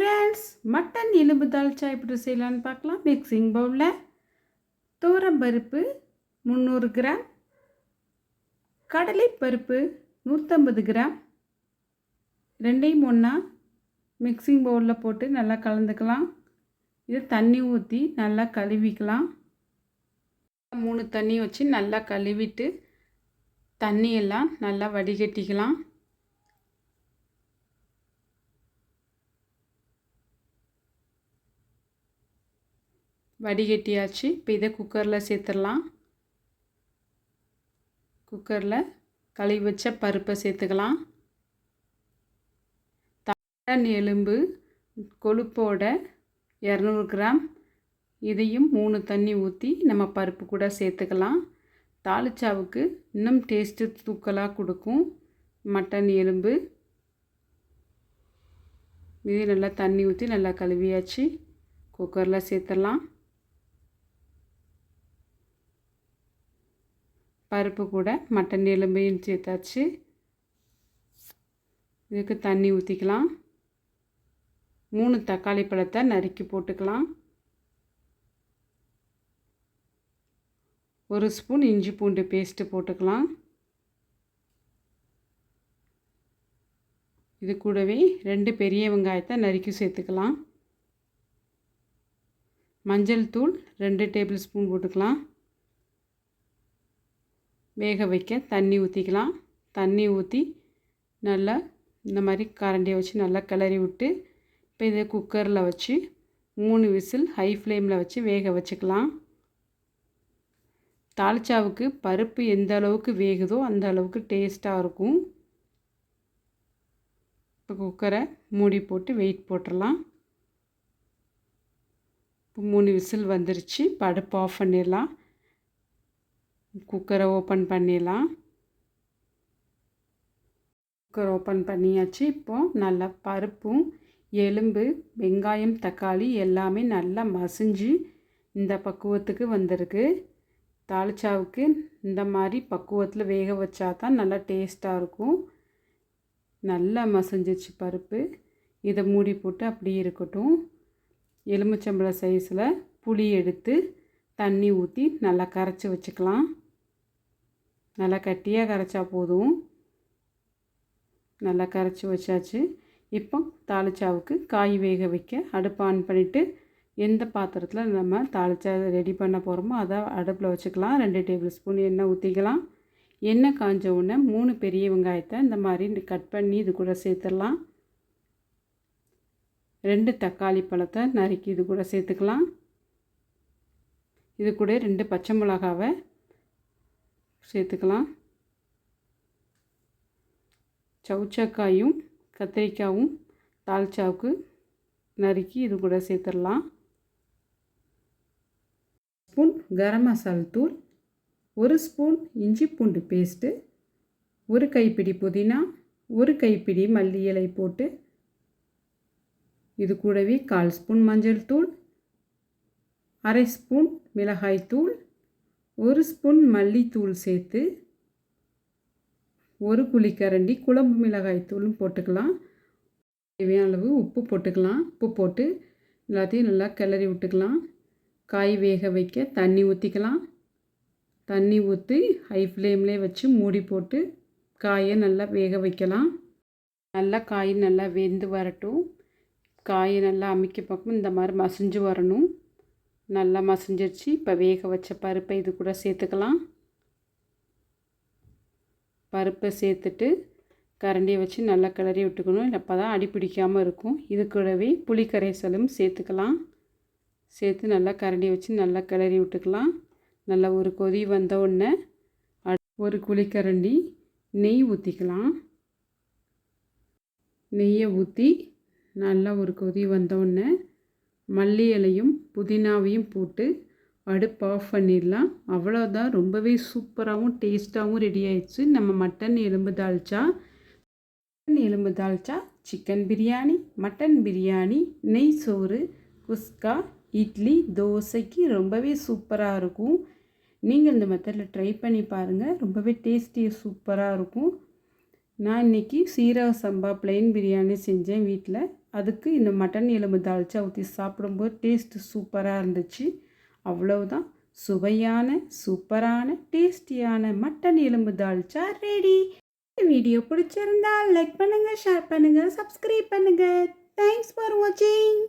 Friends mutton எலும்பு தால்ச்சா எப்படி செய்யலான்னு பார்க்கலாம். மிக்சிங் பவுலில் தோரம்பருப்பு முந்நூறு கிராம் கடலைப்பருப்பு நூற்றம்பது கிராம். ரெண்டையும் ஒன்றா மிக்சிங் பவுலில் போட்டு நல்லா கலந்துக்கலாம். இது தண்ணி ஊற்றி நல்லா கழுவிக்கலாம். மூணு தண்ணி வச்சு நல்லா கழுவிட்டு தண்ணியெல்லாம் நல்லா வடிகட்டிக்கலாம். வடிகட்டியாச்சு. இப்போ இதை குக்கரில் சேர்த்துடலாம். குக்கரில் கழுவி வச்ச பருப்பை சேர்த்துக்கலாம். தன் எலும்பு கொழுப்போட இரநூறு கிராம். இதையும் மூணு தண்ணி ஊற்றி நம்ம பருப்பு கூட சேர்த்துக்கலாம். தாளிச்சாவுக்கு இன்னும் டேஸ்ட்டு தூக்கலாக கொடுக்கும். மட்டன் எலும்பு. இது நல்லா தண்ணி ஊற்றி நல்லா கழுவியாச்சு. குக்கரில் சேர்த்துடலாம். பருப்பு கூட மட்டன் எலும்பையும் சேர்த்தாச்சு இதுக்கு தண்ணி ஊற்றிக்கலாம் மூணு தக்காளி பழத்தை நறுக்கி போட்டுக்கலாம். ஒரு ஸ்பூன் இஞ்சி பூண்டு பேஸ்ட்டு போட்டுக்கலாம். இது கூடவே ரெண்டு பெரிய வெங்காயத்தை நறுக்கி சேர்த்துக்கலாம். மஞ்சள் தூள் ரெண்டு டேபிள் ஸ்பூன் போட்டுக்கலாம். வேக வைக்க தண்ணி ஊற்றிக்கலாம் தண்ணி ஊற்றி நல்லா இந்த மாதிரி கரண்டியை வச்சு நல்லா கிளறி விட்டு இப்போ இதை குக்கரில் வச்சு மூணு விசில் ஹை ஃப்ளேமில் வச்சு வேக வச்சுக்கலாம். தாளிச்சாவுக்கு பருப்பு எந்த அளவுக்கு வேகுதோ அந்த அளவுக்கு டேஸ்ட்டாக இருக்கும். இப்போ குக்கரை மூடி போட்டு வெயிட் போட்டுடலாம் இப்போ மூணு விசில் வந்துருச்சு. படுப்பு ஆஃப் பண்ணிடலாம். குக்கரை ஓப்பன் பண்ணிடலாம். குக்கர் ஓப்பன் பண்ணியாச்சு. இப்போது நல்லா பருப்பும் எலும்பு வெங்காயம் தக்காளி எல்லாமே நல்லா மசிஞ்சு இந்த பக்குவத்துக்கு வந்திருக்கு. தாளிச்சாவுக்கு இந்த மாதிரி பக்குவத்தில் வேக வச்சா தான் நல்லா டேஸ்ட்டாக இருக்கும். நல்லா மசிஞ்சிச்சு பருப்பு. இதை மூடி போட்டு அப்படியே இருக்கட்டும். எலுமிச்சம்பழம் சைஸில் புளி எடுத்து தண்ணி ஊற்றி நல்லா கரைச்சி வச்சுக்கலாம். நல்லா கட்டியாக கரைச்சா போதும். நல்லா கரைச்சி வச்சாச்சு. இப்போ தாளிச்சாவுக்கு காய் வேக வைக்க அடுப்பு ஆன் பண்ணிவிட்டு எந்த பாத்திரத்தில் நம்ம தாளிச்சா ரெடி பண்ண போகிறோமோ அதை அடுப்பில் வச்சுக்கலாம். ரெண்டு டேபிள் ஸ்பூன் எண்ணெய் ஊற்றிக்கலாம் எண்ணெய் காஞ்ச உடனே மூணு பெரிய வெங்காயத்தை இந்த மாதிரி கட் பண்ணி இது கூட சேர்த்துடலாம். ரெண்டு தக்காளி பழத்தை நறுக்கி இது கூட சேர்த்துக்கலாம். இது கூட ரெண்டு பச்சை மிளகாவை சேர்த்துக்கலாம். சவுச்சக்காயும் கத்திரிக்காயும் தால்ச்சாவுக்கு நறுக்கி இது கூட சேர்த்துடலாம். ஸ்பூன் கரம் மசால் தூள் ஒரு ஸ்பூன் இஞ்சி பூண்டு பேஸ்ட்டு ஒரு கைப்பிடி புதினா ஒரு கைப்பிடி மல்லி இலை போட்டு இது கூடவே கால் ஸ்பூன் மஞ்சள் தூள் அரை ஸ்பூன் மிளகாய் தூள் ஒரு ஸ்பூன் மல்லித்தூள் சேர்த்து ஒரு குழிக்கரண்டி குழம்பு மிளகாய் தூளும் போட்டுக்கலாம். தேவையான அளவு உப்பு போட்டுக்கலாம். உப்பு போட்டு எல்லாத்தையும் நல்லா கிளறி விட்டுக்கலாம். காய் வேக வைக்க தண்ணி ஊற்றிக்கலாம் தண்ணி ஊற்றி ஹை ஃப்ளேம்லே வச்சு மூடி போட்டு காயை நல்லா வேக வைக்கலாம். நல்லா காய் நல்லா வெந்து வரட்டும். காயை நல்லா அமைக்க பார்க்கும் இந்த மாதிரி மசிஞ்சு வரணும். நல்லா மசிஞ்சிருச்சு இப்போ வேக வச்ச பருப்பை இது கூட சேர்த்துக்கலாம். பருப்பை சேர்த்துட்டு கரண்டியை வச்சு நல்லா கிளறி விட்டுக்கணும். அப்போ தான் அடி பிடிக்காமல் இருக்கும். இது கூடவே புளி கரைசலும் சேர்த்துக்கலாம். சேர்த்து நல்லா கரண்டியை வச்சு நல்லா கிளறி விட்டுக்கலாம். நல்லா ஒரு கொதி வந்த உடனே ஒரு குழிக்கரண்டி நெய் ஊற்றிக்கலாம் நெய்யை ஊற்றி நல்லா ஒரு கொதி வந்தோடனே மல்லி இலையும் புதினாவையும் போட்டு அடுப்பு ஆஃப் பண்ணிடலாம். அவ்வளோதான் ரொம்பவே சூப்பராகவும் டேஸ்ட்டாகவும் ரெடி ஆயிடுச்சு. நம்ம மட்டன் எலும்பு தால்ச்சா மட்டன் எலும்பு தால்ச்சா சிக்கன் பிரியாணி மட்டன் பிரியாணி நெய் சோறு குஸ்கா இட்லி தோசைக்கு ரொம்பவே சூப்பராக இருக்கும். நீங்கள் இந்த மெத்தடில் ட்ரை பண்ணி பாருங்கள் ரொம்பவே டேஸ்டி சூப்பராக இருக்கும். நான் இன்றைக்கி சீரக சம்பா பிளெயின் பிரியாணி செஞ்சேன் வீட்டில் அதுக்கு இந்த மட்டன் எலும்பு தாளிச்சா ஊற்றி சாப்பிடும்போது டேஸ்ட்டு சூப்பராக இருந்துச்சு. அவ்வளவுதான். சுவையான சூப்பரான டேஸ்டியான மட்டன் எலும்பு தாளிச்சா ரெடி வீடியோ பிடிச்சிருந்தா லைக் பண்ணுங்கள் ஷேர் பண்ணுங்கள் சப்ஸ்கிரைப் பண்ணுங்கள் தேங்க்ஸ் ஃபார் வாட்சிங்